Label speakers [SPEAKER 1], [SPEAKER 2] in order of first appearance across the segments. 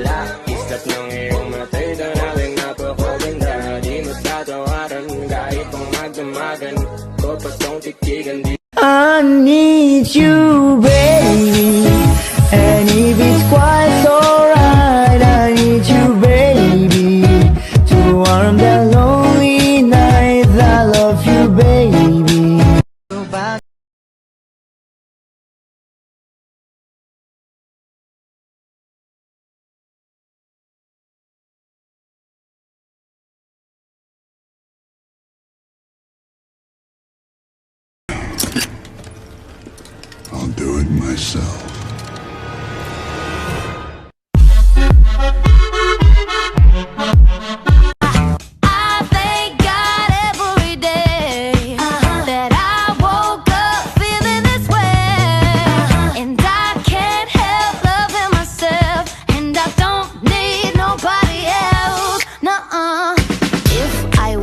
[SPEAKER 1] wala Isdat ng iyong matay na naling napakaganda Di matatawaran kahit pang magdamagan Ko patong titigan di I need you baby.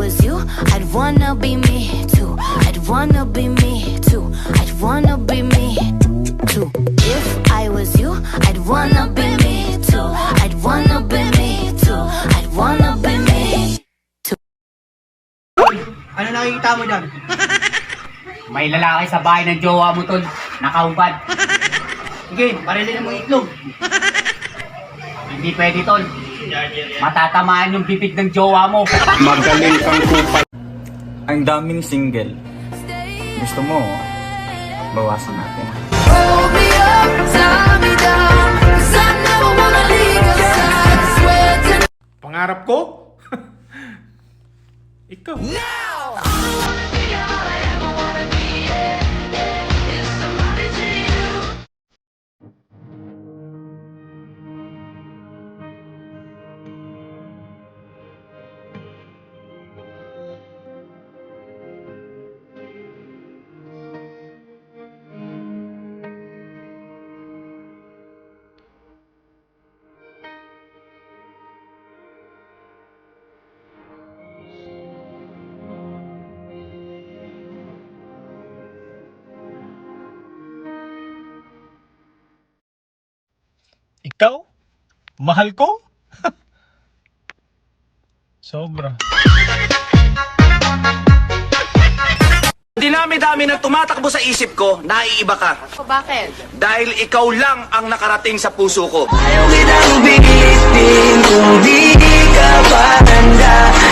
[SPEAKER 2] Was you, I'd wanna be me too. I'd wanna be me too. I'd wanna be me
[SPEAKER 3] nakikita mo dyan?
[SPEAKER 4] May lalaki sa bahay ng jowa mo, tol. Nakaubad.
[SPEAKER 3] Sige, parilin mo yung itlog.
[SPEAKER 4] Hindi pwede, tol. Matatamaan yung bibig ng jowa mo.
[SPEAKER 5] Magaling kang kupal.
[SPEAKER 6] Ang daming single. Gusto mo, bawasan natin.
[SPEAKER 2] Hold me up, tie me down, 'cause I never wanna leave your side. Swear to
[SPEAKER 7] Pangarap ko? Ikaw. All Ikaw? Mahal ko? Sobra.
[SPEAKER 8] Dinami-dami na tumatakbo sa isip ko, naiiba ka.
[SPEAKER 2] Bakit?
[SPEAKER 8] Dahil ikaw lang ang nakarating sa puso ko.
[SPEAKER 1] Ayaw kitang pilitin kung di ka pa handa